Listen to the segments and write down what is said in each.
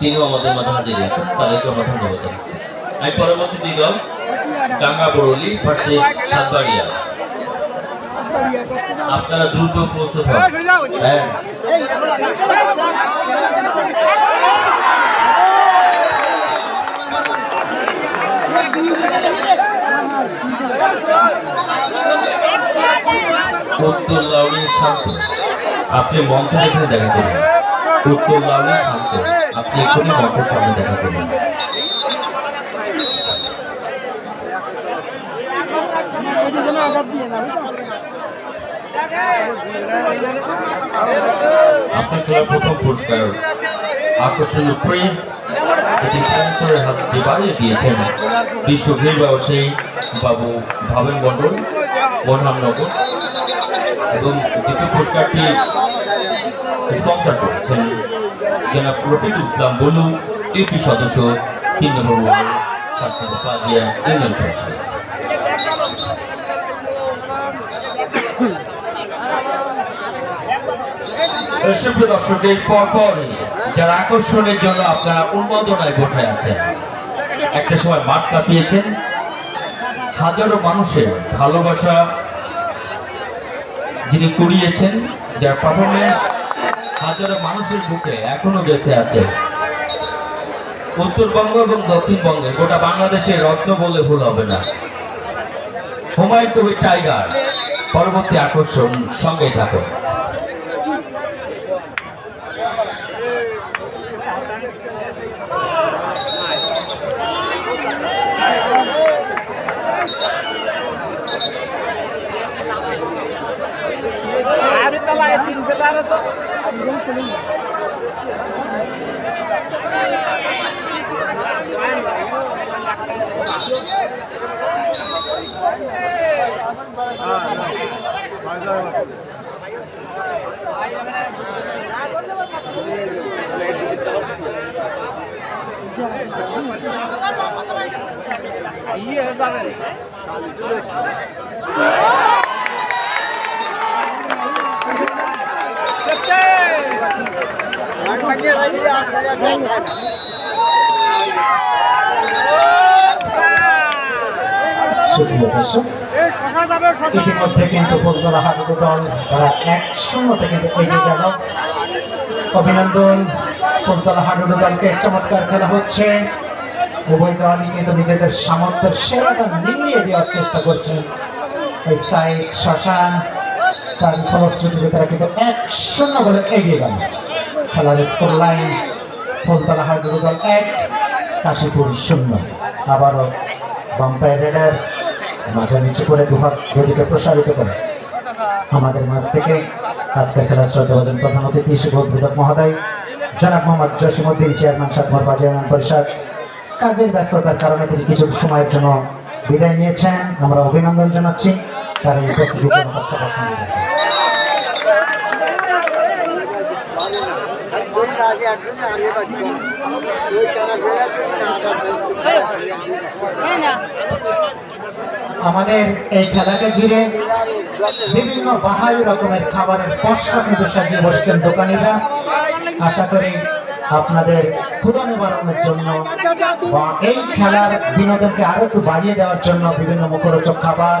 তিনিও আমাদের মাঝে হাজির আছেন, তাদেরকে আমরা ধন্যবাদ জানাচ্ছি। আমি পরবর্তী দুই দল ডাঙ্গা বরলি ভার্সেস সাতবাড়িয়া। আপনারা দ্রুত প্রস্তুত হন। হ্যাঁ। আপনি মঞ্চ দেখে দেখা করুন উত্তর লাউনি শান্ত। আপনি এক্ষুনি মঞ্চের সামনে দেখা খেলার প্রথম পুরস্কার আকর্ষণীয় প্রিজ যেটি স্পন্সরের হাত দিয়ে বাড়িয়ে দিয়েছেন বিশ্ব ঘির ব্যবসায়ী বাবু ভাবেন মণ্ডল এবং দ্বিতীয় পুরস্কারটি স্পন্সর করেছেন জনাব রফিক ইসলাম বলু ইউপি সদস্য, তিন নম্বর ওয়ার্ড সাত নম্বর ইউনিয়ন পরিষদ। সুপ্রিয় দর্শক, এই পরপর যারা আকর্ষণের জন্য আপনারা উন্মাদনায় বসে আছেন, একটা সময় মাঠ কাঁপিয়েছেন। হাজারো মানুষের ভালোবাসা যিনি কুড়িয়েছেন, যার পারফরমেন্স হাজারো মানুষের বুকে এখনও বেঁচে আছে। উত্তরবঙ্গ এবং দক্ষিণবঙ্গে গোটা বাংলাদেশের রত্ন বলে ভুল হবে না। হুমায়ুন কবির টাইগার, পরবর্তী আকর্ষণ সঙ্গে আরে ইয়ে যাবে সুপ্রিয় দর্শক কিন্তু ফুলতলা হাডুডু দল তারা কিন্তু অভিনন্দন। ফুলতলা হাডুডু দলকে চমৎকার খেলা হচ্ছে। উভয় দলই কিন্তু নিজেদের সামর্থ্যের সেরাটা মিলিয়ে দেওয়ার চেষ্টা করছেন। সাইড শ্মশান তার ফলশ্রুতিতে তারা কিন্তু এক শূন্য বলে এগিয়ে গেল। খেলার স্কোর লাইন ফুলতলা হাডুডু দল এক, কাশীপুর শূন্য। আবারও বাম্পায়ার রেডার মাথা নিচু করে দুহাত দুদিকে প্রসারিত করে। আমাদের মাঝ থেকে আজকের খেলা শ্রদ্ধাভাজন প্রধান অতিথি উদ্বোধক মহোদয়, জনাব মোহাম্মদ জসিমুদ্দিন চেয়ারম্যান সাতমর বাজার পরিষদ। কাজের ব্যস্ততার কারণে তিনি কিছু সময়ের জন্য বিদায় নিয়েছেন। আমরা অভিনন্দন জানাচ্ছি। আমাদের এই খেলাকে ঘিরে বিভিন্ন বাহারি রকমের খাবারের পশরা কিন্তু সাজিয়ে বসছেন দোকানিরা। আশা করি আপনাদের ক্ষুদা নিবারণের জন্য এই খেলার বিনোদনকে আরও একটু বাড়িয়ে দেওয়ার জন্য বিভিন্ন মুখরোচক খাবার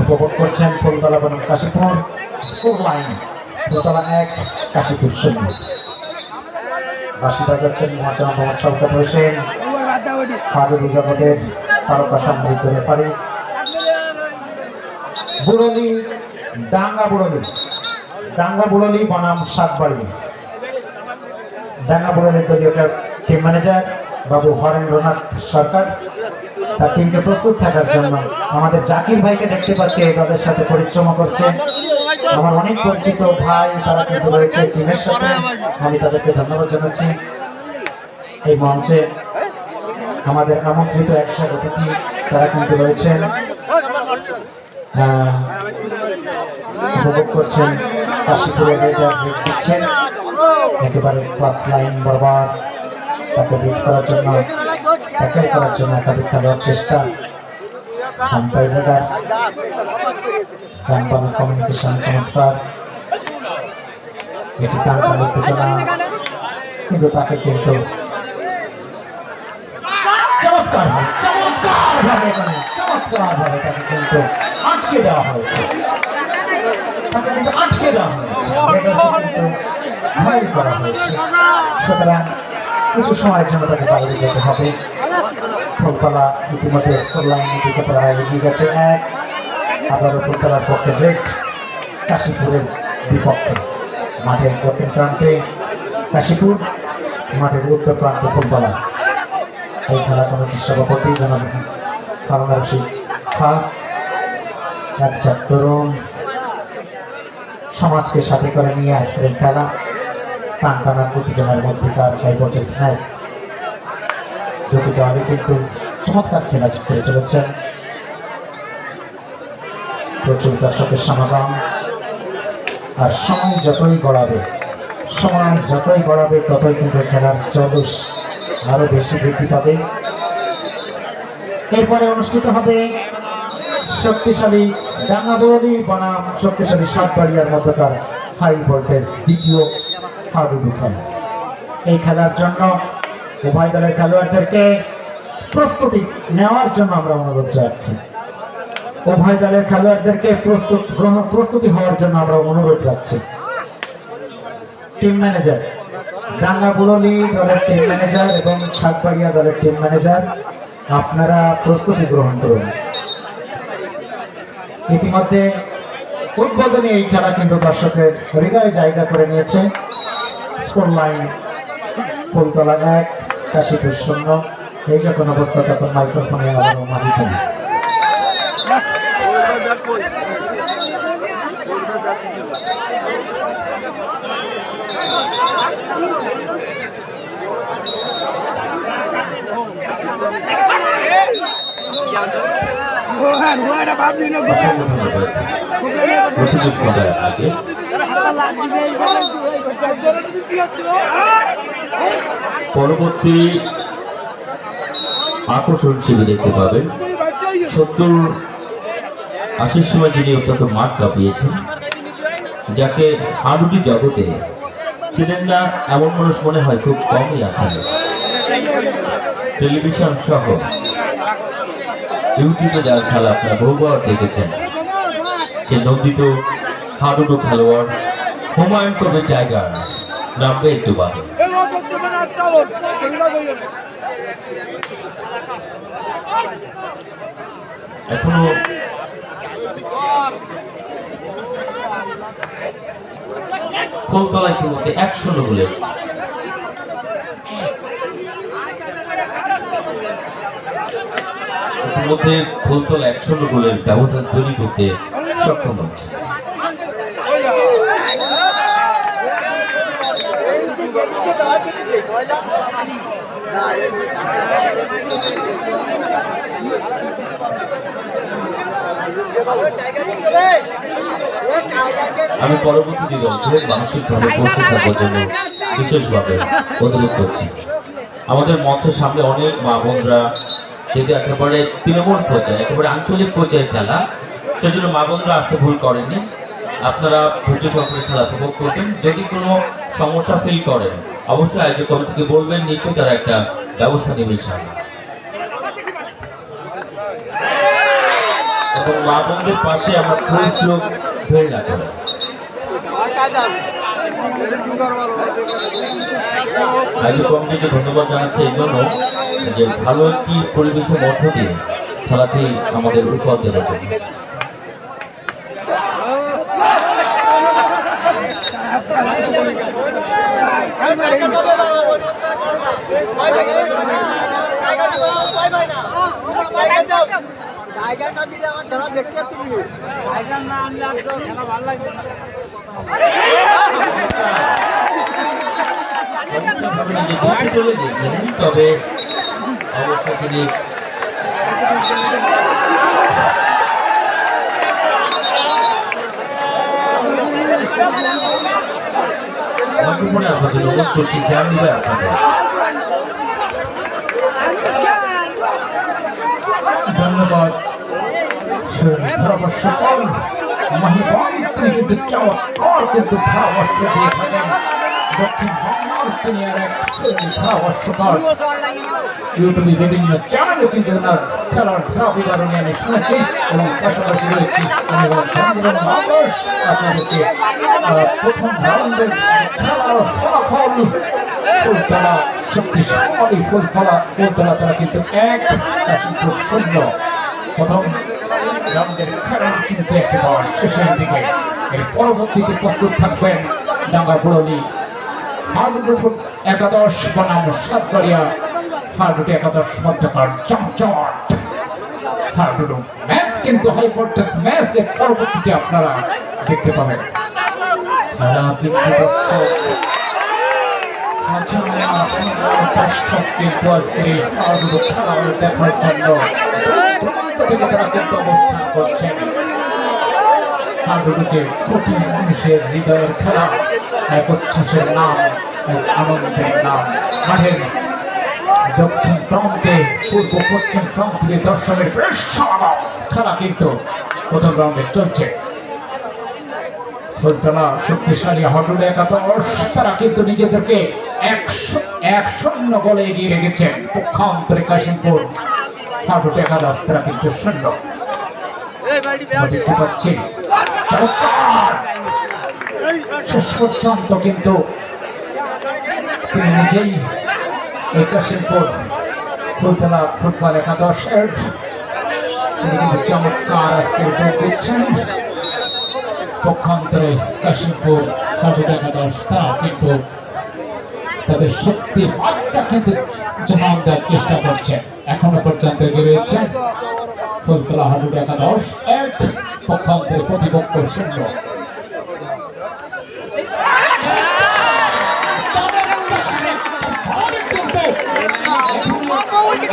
উপভোগ করছেন ফুলতলা বনাম কাশীপুর স্কোর লাইন। ফুলতলা এক, কাশীপুর শূন্য। বাসি বাজাচ্ছেন মহাজনা মোহাম্মদ শওকত হোসেন। হাবিবু জগতের তারকা সমৃদ্ধ রেফারি। বুড়লি, ডাঙ্গা বুড়লি। ডাঙ্গা বুড়লি, বনাম সাতবাড়ি। ডাঙ্গা বুড়লির দলীয় টিম ম্যানেজার বাবু হরেন্দ্রনাথ সরকার। তার টিমকে প্রস্তুত থাকার জন্য আমাদের জাকির ভাইকে দেখতে পাচ্ছি তাদের সাথে পরিশ্রম করছে। আমার অনেক পরিচিত ভাই, তারা কিন্তু রয়েছে টিমের সাথে। আমি তাদেরকে ধন্যবাদ জানাচ্ছি। এই মঞ্চে আমাদের আমন্ত্রিত একজন অতিথি তারা কিন্তু রয়েছেন। করছেন একেবারে ফার্স্ট লাইন বরাবর। তাকে বিট করার জন্য ট্যাকেল করার জন্য একাধিক খেলোয়াড় চেষ্টা। আম্পায়ার রেডার সুতরাং কিছু সময়ের জন্য তাকে বাইরে যেতে হবে। ফুলতলা ইতিমধ্যে স্কোর লাইন দিকে তারা এগিয়ে গেছে। এক, আবারও ফুলতলার পক্ষে ব্রেক কাশীপুরের বিপক্ষে মাঠের দক্ষিণ প্রান্তে কাশীপুর, মাঠের উত্তর প্রান্তে ফুলতলা। এই খেলা কমিটির সভাপতি জনাব কারণা রশিদ খান রাজ্জাক তরুণ, সমাজকে সাথে করে নিয়ে আজকের খেলা। টান টানা প্রতিজনের মধ্যেকার হাইভোল্টেজ ম্যাচ দুটি দলই কিন্তু চমৎকার খেলা করে চলেছেন। প্রচুর দর্শকের সমাগম। আর সময় যতই গড়াবে, সময় যতই গড়াবে, ততই কিন্তু খেলার চল্লিশ আরও বেশি বৃদ্ধি পাবে। এরপরে অনুষ্ঠিত হবে শক্তিশালী ডাঙ্গাবলি বনাম শক্তিশালী সাতবাড়িয়ার মধ্যকার হাই ভোল্টেজ দ্বিতীয় হাডুডু খেলা এই খেলার জন্য উভয় দলের খেলোয়াড়দেরকে প্রস্তুতি নেওয়ার জন্য আমরা অনুরোধ জানাচ্ছি। উভয় দলের খেলোয়াড়দেরকে প্রস্তুত প্রস্তুতি হওয়ার জন্য আমরা অনুরোধ রাখছি টিম ম্যানেজার বুড়লি দলের টিম ম্যানেজার এবং সাতবাড়িয়া দলের টিম ম্যানেজার, আপনারা প্রস্তুতি গ্রহণ করুন। ইতিমধ্যে উদ্বোধনী এই খেলা কিন্তু দর্শকের হৃদয়ে জায়গা করে নিয়েছে। স্কোর লাইন ফুলতলা এক কাশীপুর শূন্য। এই যখন অবস্থা তখন মাইক্রোফোনে আবারও সময়ের আগে পরবর্তী আকর্ষণ হিসেবে দেখতে পাবেন সত্তর আশির সময় যিনি অত্যন্ত মাঠ কাঁপিয়েছেন, যাকে হাডুটি জগতে ছিলেন না এমন মানুষ মনে হয় খুব কমই আছেন। টেলিভিশন সহ ইউটিউবে যার খেলা আপনারা বহুবার দেখেছেন, সে নন্দিত হাডুডু খেলোয়াড়। হুমায়ুন কবির টাইগার, নামবে একটু বাদে। এখনও ফুলতলায় ইতিমধ্যে এক শূন্য বলে ইতিমধ্যে এক শূন্য গোলের ব্যবধান তৈরি করতে সক্ষম হচ্ছে। আমি পরবর্তী দিগন্তে প্রস্তুত থাকার জন্য বিশেষভাবে অনুরোধ করছি। আমাদের মঞ্চের সামনে অনেক মা বোনরা যেহেতু একেবারে তৃণমূল পর্যায়ে একেবারে আঞ্চলিক পর্যায়ে খেলা সেজন্য মা বোনরা আসতে ভুল করেননি। আপনারা ধৈর্য সহকারে খেলা উপভোগ করবেন। যদি কোনো সমস্যা ফিল করেন, অবশ্যই আয়োজক কমিটিকে বলবেন, নিশ্চয়ই তারা একটা ব্যবস্থা নেবে ইনশাআল্লাহ। এবং মা বোনদের পাশে আমার পুরুষ লোক ধরে রাখেন আয়োজক কমিটিকে ধন্যবাদ জানাচ্ছি এই জন্য যে ভালো একটি পরিবেশের মধ্য দিয়ে খেলাটি আমাদের উপহার দেওয়ার জন্য। জায়গাটা দিলে আমার খেলা দেখতে পাচ্ছি টাইগার না আনলে তো খেলা তবে অবস্থা তিনি মনে আপনাদের করছি ধ্যান দিবে আপনাদের। ধন্যবাদ। ধারাবর্ষ কল মহিবান তিনি কিন্তু চমৎকার কিন্তু থাকেন। দক্ষিণ বাংলার ইউটিউবে বিভিন্ন চ্যানেলে কিন্তু ওনার খেলার ধারা বিবরণী আমি শুনেছি এবং পাশাপাশি রয়েছে আপনাদেরকে প্রথম রাউন্ডের খেলার ফলাফল ফুলতলা শক্তিশালী ফুলতলা ফুলতলা তারা কিন্তু এক কাশীপুর শূন্য প্রথম রাউন্ডের কিন্তু শেষের দিকে এর পরবর্তীতে প্রস্তুত থাকবেন ডাঙ্গা একাদশ বনাম সাতবাড়িয়া হার্ডউড একাদশ মধ্যকার চমচট হার্ডউড ম্যাচ কিন্তু হাই ভোল্টেজ ম্যাচ এর পরবর্তীতে আপনারা দেখতে পাবেন। খেলা কিন্তু দর্শক কিন্তু আজকে হার্ডউড খেলা দেখার জন্য অবস্থান করছেন প্রতি মানুষের হৃদয়ের খেলা, এক উচ্ছ্বাসের নাম, এক আনন্দের নাম, মাঠের দক্ষিণ প্রান্তে, পূর্ব পশ্চিম প্রান্ত থেকে দর্শকের বেশ খেলা কিন্তু প্রথম রাউন্ডে চলছে। ফুলতলা শক্তিশালী হটুলে একাদশ, তারা কিন্তু নিজেদেরকে একশো এক শূন্য এগিয়ে রেখেছেন পক্ষান্তরে কাশিমপুর। হাটুট একাদশ, তারা কিন্তু শূন্য। দেখতে পাচ্ছি! শেষ পর্যন্ত কিন্তু তিনি নিজেই এই কাশিমপুর ফুলতলা ফুটবল একাদশের তিনি কিন্তু চমৎকার আজকে উদ্যোগ দিচ্ছেন। পক্ষান্তরে কাশিমপুর হাটুট একাদশ, তারা কিন্তু তাদের শক্তি মাত্রা কিন্তু জমান দেওয়ার চেষ্টা করছে। এখনও পর্যন্ত এগিয়ে রয়েছে ফুলতলা হাডুড একাদশ, এক পক্ষান্তরে প্রতিপক্ষ শূন্য আমি দেখতে পাচ্ছি ফুলতলা হাডুড একাদশ এই বলতে হয়, তারা কিন্তু চমৎকারভাবে কিন্তু আর বাবুর পৌঁছানো নাই। প্রতিপক্ষের দুটো প্লেয়ারকে কিন্তু তারা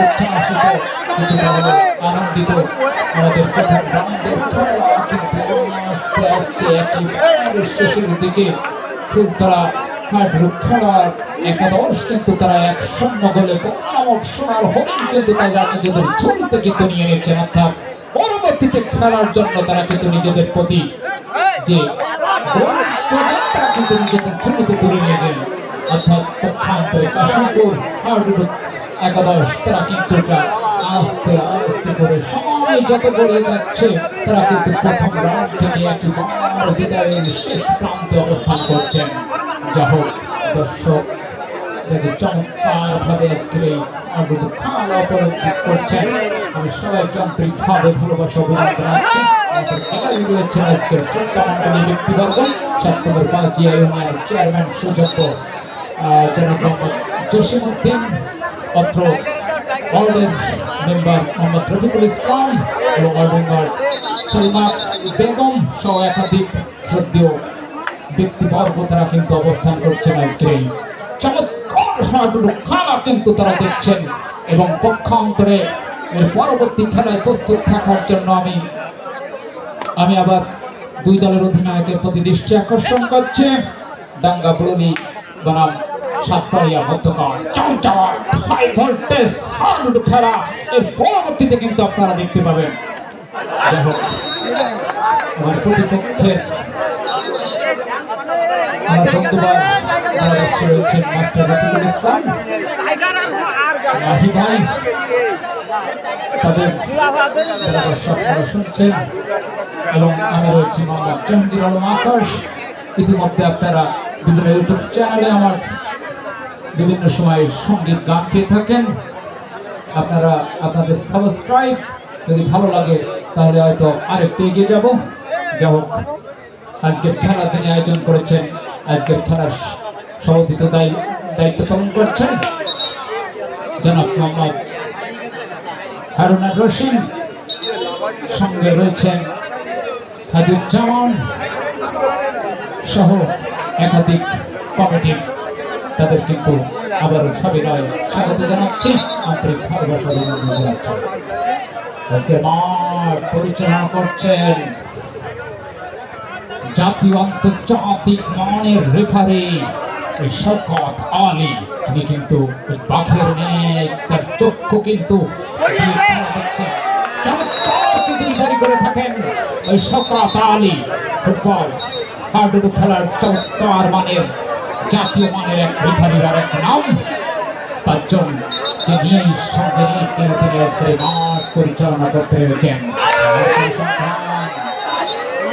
উচ্ছ্বাসিত, কিছুটা হলো আনন্দিত। আমাদের রাউন্ডের আস্তে আস্তে একেবারে শেষের দিকে খুব ফুলতলা একাদশ কিন্তু তারা এক শূন্য গোলে নামক নিয়ে নিচ্ছেন অর্থাৎ পরবর্তীতে খেলার জন্য তারা কিন্তু নিজেদের প্রতি যে তারা কিন্তু নিজেদের ঝুলিতে তুলে নিয়েছেন। অর্থাৎ একাদশ, তারা কিন্তু আস্তে আস্তে করে সময় যত গড়িয়ে যাচ্ছে, তারা কিন্তু প্রথম রাউন্ড থেকে একেবারে বিদায়ের শেষ প্রান্তে অবস্থান করছেন। যা হোক দর্শক, যদি চমৎকার ভাবে আজকের এই আগুন খাওয়া উপলব্ধি করছেন আমি সবাইকে আন্তরিকভাবে ভালোবাসা অভিনন্দন জানাচ্ছি আমাদের গ্যালারি রয়েছেন আজকের শ্রদ্ধা মন্ডলী ব্যক্তিবর্গ সপ্তমের পাঁচিয়া ইউনিয়নের চেয়ারম্যান সুযোগ্য জনাব বেগম সহ একাধিক শ্রদ্ধেয় ব্যক্তিবর্গ তারা কিন্তু অবস্থান করছেন আজকে চমৎকার হাডুডু খেলা কিন্তু তারা দেখছেন এবং পক্ষান্তরে এর পরবর্তী খেলায় প্রস্তুত থাকার জন্য আমি আমি আবার দুই দলের অধিনায়কের প্রতি দৃষ্টি আকর্ষণ করছে। ডাঙ্গা বুড়লি বনাম সাতপাড়িয়া মধ্যকার চমচাওয়ার হাই ভোল্টেজ হাডুডু খেলা এর পরবর্তীতে কিন্তু আপনারা দেখতে পাবেন। যাই হোক আমার প্রতিপক্ষের আমার বন্ধুবার যারা বসে রয়েছেন মাস্টার রফিকুল ইসলাম মাহি ভাই তাদের যারা দর্শক আপনারা শুনছেন এবং আমি রয়েছি মোহাম্মদ জাহাঙ্গীর আলম আকাশ। ইতিমধ্যে আপনারা বিভিন্ন ইউটিউব চ্যানেলে আমার বিভিন্ন সময় সংগীত গান পেয়ে থাকেন। আপনারা আপনাদের সাবস্ক্রাইব যদি ভালো লাগে তাহলে হয়তো আরেকটু এগিয়ে যাব। যা হোক আজকের খেলা যিনি আয়োজন করেছেন আজকের খেলার সভাপতিত্ব দায়ী দায়িত্ব পালন করছেন। জনাব মোহাম্মদ হারুনা রশিদ। সঙ্গে রয়েছেন হাজুজ্জামান সহ একাধিক কমিটি। তাদের কিন্তু আবার সবিনয় স্বাগত জানাচ্ছি। আন্তরিক ভালোবাসা আজকে মাঠ পরিচালনা করছেন জাতীয় আন্তর্জাতিক মানের রেফারি এই শওকত আলী। তিনি কিন্তু ওই বাঘের ন্যায় তার চক্ষু কিন্তু করে থাকেন ওই আলী। ফুটবল খেলার চমৎকার মানের জাতীয় মানের এক রেফারির আর এক নাম। পাঁচজন কে নিয়ে সঙ্গে নিয়ে তিনি তিনি আজকে মাঠ পরিচালনা করতে ফুলতলা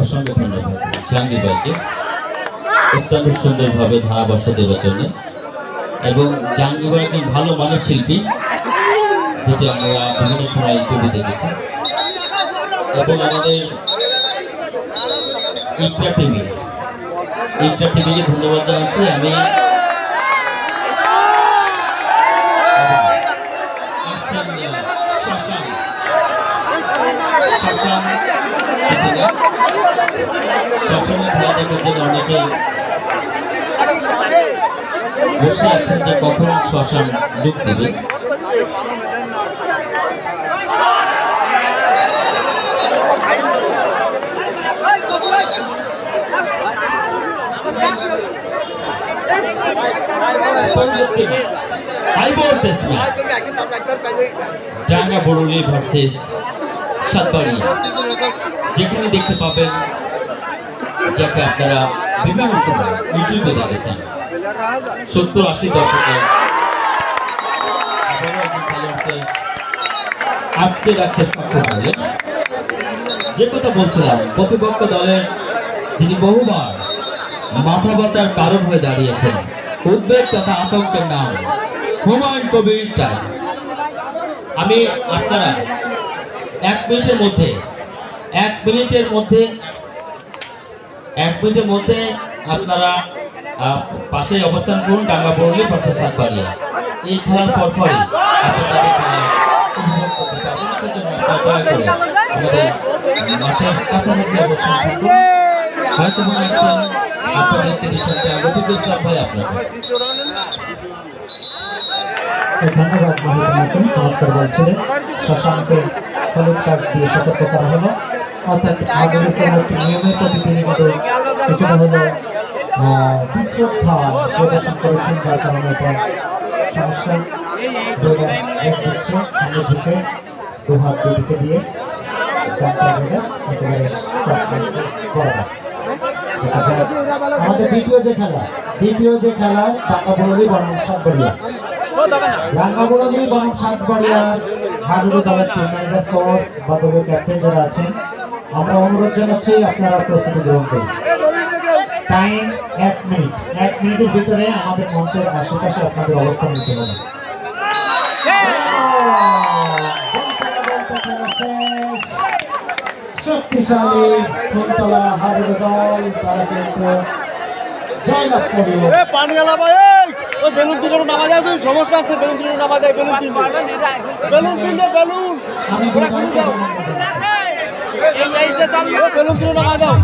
অসংখ্য ধন্যবাদ। জাহাঙ্গীর ভাইকে অত্যন্ত সুন্দরভাবে ধারা বসা দেওয়ার জন্য। এবং জাহাঙ্গীর একজন ভালো মানুষ শিল্পী যেটি আমরা বিভিন্ন সময় ছবি দেখেছি এবং আমাদের ইকরা টিভি ইকরা টিভিকে ধন্যবাদ জানাচ্ছি আমি। শ্মশানে খেলা দেখার জন্য অনেকে বসে আছেন যে কখন শ্মশান ডুব দিবে যেখানে দেখতে পাবেন, যাকে আপনারা বিভিন্ন ইউটিউবে দেখেছেন যে কথা বলছিলাম, প্রতিপক্ষ দলের যিনি বহুবার মাথা ব্যথার কারণ হয়ে দাঁড়িয়েছেন, উদ্বেগ তথা আতঙ্কের নাম, হুমায়ুন কবির আমি আপনারা এক মিনিটের মধ্যে, এক মিনিটের মধ্যে, এক মিনিটের মধ্যে আপনারা পাশে অবস্থান করুন ডাঙ্গা পড়লে পাশে সাত এই খেলার পর পরই আপনি তাদের খেলা উপভোগ করতে পারবেন। সেজন্য আপনারা আমাদের কাছাকাছি অবস্থান থাকুন হয়তো মনে আছেন আপনাদেরকে দিচ্ছেন রফিকুল ইসলাম ভাই আপনাকে ধন্যবাদ মহিলাকে চমৎকার বলছিলেন। শশাঙ্কে হলুদ কার্ড দিয়ে সতর্ক করা হলো। অর্থাৎ নিয়মের প্রতি তিনি হলো বিশ্রদ্ধা প্রদর্শন করেছেন যার কারণে এটা সমস্যা ঝুঁকে দু হাত দিয়ে। আমাদের দ্বিতীয় যে খেলা দ্বিতীয় যে খেলা টাকা বলি বর্ণ সাতবাড়িয়া রাঙ্গাবুড়ি বরং সাতবাড়িয়া হাডুডু দলের কোচ বা দলীয় ক্যাপ্টেন যারা আছেন আমরা অনুরোধ জানাচ্ছি আপনারা প্রস্তুতি গ্রহণ করুন টাইম এক মিনিট এক মিনিটের ভিতরে আমাদের মঞ্চের আশেপাশে আপনাদের অবস্থান নিতে হবে। শক্তিশালী ফুলতলা হাডুডু দল তারা কিন্তু জয়লাভ করল পানি ভাই ওই বেলুন দিলে নামা যায় তুই সমস্যা আছে বেলুন দিলে নামা যায় বেলুন দিলে বেলুন দিলে বেলুন। আমি দাও। দুর্ভাগ্য এই এই বেলুন দিলে নামা দাও